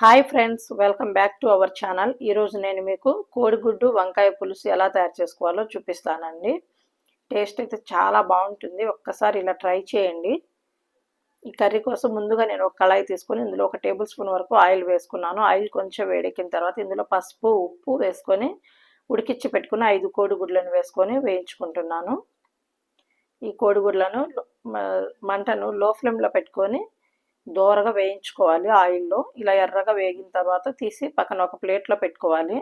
Hi friends welcome back to our channel. ఈరోజు నేను మీకు కోడిగుడ్డు వంకాయ పులుసు ఎలా తయారు చేసుకోవాలో చూపిస్తానండి. టేస్ట్ అయితే చాలా బాగుంటుంది. ఒక్కసారి ఇలా ట్రై చేయండి. ఈ కర్రీ కోసం ముందుగా నేను ఒక కళాయి తీసుకొని ఇందులో ఒక టేబుల్ స్పూన్ వరకు ఆయిల్ వేసుకున్నాను. ఆయిల్ కొంచెం వేడెక్కిన తర్వాత ఇందులో పసుపు ఉప్పు వేసుకొని ఉడికిచ్చి పెట్టుకుని ఐదు కోడిగుడ్లను వేసుకొని వేయించుకుంటున్నాను. ఈ కోడిగుడ్లను మంటను లో ఫ్లేమ్లో పెట్టుకొని దోరగా వేయించుకోవాలి ఆయిల్లో. ఇలా ఎర్రగా వేగిన తర్వాత తీసి పక్కన ఒక ప్లేట్లో పెట్టుకోవాలి.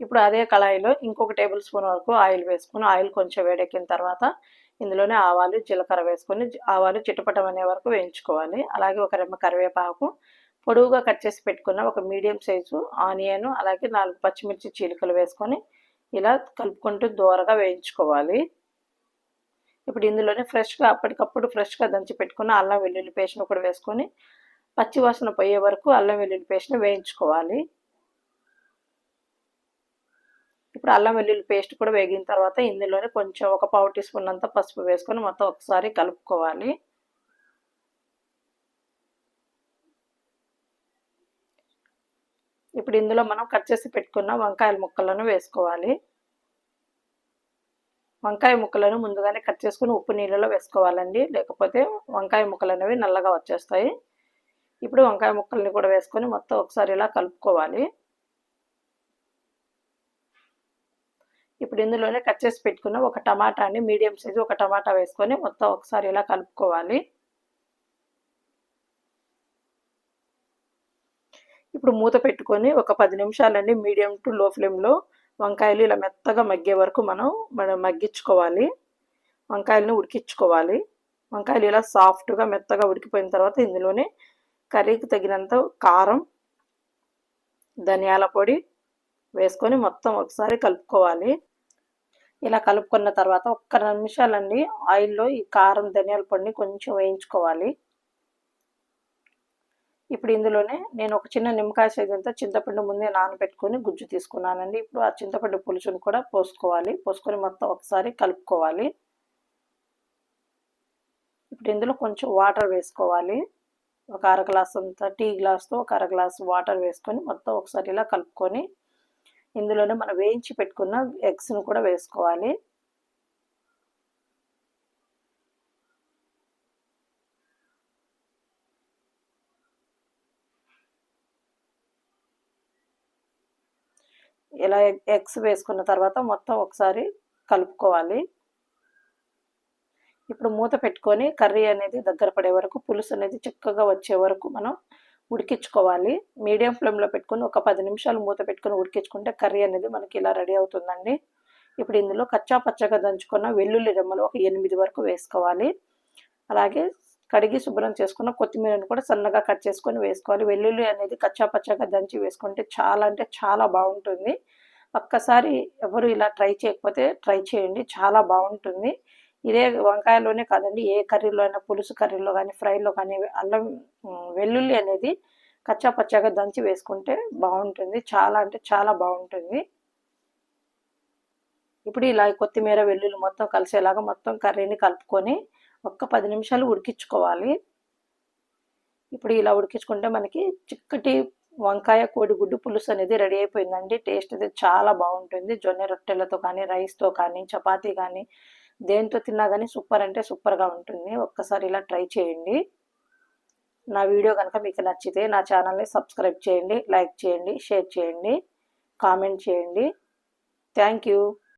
ఇప్పుడు అదే కళాయిలో ఇంకొక టేబుల్ స్పూన్ వరకు ఆయిల్ వేసుకుని ఆయిల్ కొంచెం వేడెక్కిన తర్వాత ఇందులోనే ఆవాలు జీలకర్ర వేసుకొని ఆవాలు చిటపటం అనే వరకు వేయించుకోవాలి. అలాగే ఒక రెమ్మ కరివేపాకు పొడవుగా కట్ చేసి పెట్టుకున్న ఒక మీడియం సైజు ఆనియన్ అలాగే నాలుగు పచ్చిమిర్చి చీలికలు వేసుకొని ఇలా కలుపుకుంటూ దూరగా వేయించుకోవాలి. ఇప్పుడు ఇందులోనే ఫ్రెష్గా అప్పటికప్పుడు ఫ్రెష్గా దంచి పెట్టుకున్న అల్లం వెల్లుల్లి పేస్ట్ను కూడా వేసుకొని పచ్చివాసన పోయే వరకు అల్లం వెల్లుల్లి పేస్ట్ని వేయించుకోవాలి. ఇప్పుడు అల్లం వెల్లుల్లి పేస్ట్ కూడా వేగిన తర్వాత ఇందులోనే కొంచెం ఒక పావు టీ స్పూన్ అంతా పసుపు వేసుకొని మొత్తం ఒకసారి కలుపుకోవాలి. ఇప్పుడు ఇందులో మనం కట్ చేసి పెట్టుకున్న వంకాయల ముక్కలను వేసుకోవాలి. వంకాయ ముక్కలను ముందుగానే కట్ చేసుకుని ఉప్పు నీళ్ళలో వేసుకోవాలండి. లేకపోతే వంకాయ ముక్కలు అనేవి నల్లగా వచ్చేస్తాయి. ఇప్పుడు వంకాయ ముక్కల్ని కూడా వేసుకొని మొత్తం ఒకసారి ఇలా కలుపుకోవాలి. ఇప్పుడు ఇందులోనే కట్ చేసి పెట్టుకున్న ఒక టమాటాని మీడియం సైజు ఒక టమాటా వేసుకొని మొత్తం ఒకసారి ఇలా కలుపుకోవాలి. ఇప్పుడు మూత పెట్టుకొని ఒక పది నిమిషాలండి మీడియం టు లో ఫ్లేమ్లో వంకాయలు ఇలా మెత్తగా మగ్గే వరకు మనం మనం మగ్గించుకోవాలి. వంకాయలను ఉడికించుకోవాలి. వంకాయలు ఇలా సాఫ్ట్గా మెత్తగా ఉడికిపోయిన తర్వాత ఇందులోనే కర్రీకి తగినంత కారం ధనియాల పొడి వేసుకొని మొత్తం ఒకసారి కలుపుకోవాలి. ఇలా కలుపుకున్న తర్వాత ఒక్క నిమిషాలండి ఆయిల్లో ఈ కారం ధనియాల పొడిని కొంచెం వేయించుకోవాలి. ఇప్పుడు ఇందులోనే నేను ఒక చిన్న నిమ్మకాయ సైజ్ అంతా చింతపండు ముందే నానబెట్టుకొని గుజ్జు తీసుకున్నానండి. ఇప్పుడు ఆ చింతపండు పులుసును కూడా పోసుకోవాలి. పోసుకొని మొత్తం ఒకసారి కలుపుకోవాలి. ఇప్పుడు ఇందులో కొంచెం వాటర్ వేసుకోవాలి. ఒక అర గ్లాస్ అంతా టీ గ్లాస్తో ఒక అర గ్లాస్ వాటర్ వేసుకొని మొత్తం ఒకసారి ఇలా కలుపుకొని ఇందులోనే మనం వేయించి పెట్టుకున్న ఎగ్స్ను కూడా వేసుకోవాలి. ఇలా ఎగ్స్ వేసుకున్న తర్వాత మొత్తం ఒకసారి కలుపుకోవాలి. ఇప్పుడు మూత పెట్టుకొని కర్రీ అనేది దగ్గర పడే వరకు పులుసు అనేది చిక్కగా వచ్చే వరకు మనం ఉడికించుకోవాలి. మీడియం ఫ్లేమ్లో పెట్టుకొని ఒక పది నిమిషాలు మూత పెట్టుకొని ఉడికించుకుంటే కర్రీ అనేది మనకి ఇలా రెడీ అవుతుందండి. ఇప్పుడు ఇందులో కచ్చా పచ్చగా దంచుకున్న వెల్లుల్లి రెమ్మలు ఒక ఎనిమిది వరకు వేసుకోవాలి. అలాగే కడిగి శుభ్రం చేసుకున్న కొత్తిమీరను కూడా సన్నగా కట్ చేసుకొని వేసుకోవాలి. వెల్లుల్లి అనేది కచ్చా పచ్చగా దంచి వేసుకుంటే చాలా అంటే చాలా బాగుంటుంది. ఒక్కసారి ఎవరు ఇలా ట్రై చేయకపోతే ట్రై చేయండి చాలా బాగుంటుంది. ఇదే వంకాయలోనే కాదండి ఏ కర్రీలో అయినా పులుసు కర్రీలో కానీ ఫ్రైలో కానీ అల్లం వెల్లుల్లి అనేది కచ్చా పచ్చగా దంచి వేసుకుంటే బాగుంటుంది. చాలా అంటే చాలా బాగుంటుంది. ఇప్పుడు ఇలా కొత్తిమీర వెల్లుల్లి మొత్తం కలిసేలాగా మొత్తం కర్రీని కలుపుకొని ఒక్క పది నిమిషాలు ఉడికించుకోవాలి. ఇప్పుడు ఇలా ఉడికించుకుంటే మనకి చిక్కటి వంకాయ కోడిగుడ్డు పులుసు అనేది రెడీ అయిపోయిందండి. టేస్ట్ అయితే చాలా బాగుంటుంది. జొన్న రొట్టెలతో కానీ రైస్తో కానీ చపాతీ కానీ దేంతో తిన్నా కానీ సూపర్ అంటే సూపర్గా ఉంటుంది. ఒక్కసారి ఇలా ట్రై చేయండి. నా వీడియో కనుక మీకు నచ్చితే నా ఛానల్ని సబ్స్క్రైబ్ చేయండి లైక్ చేయండి షేర్ చేయండి కామెంట్ చేయండి. Thank you.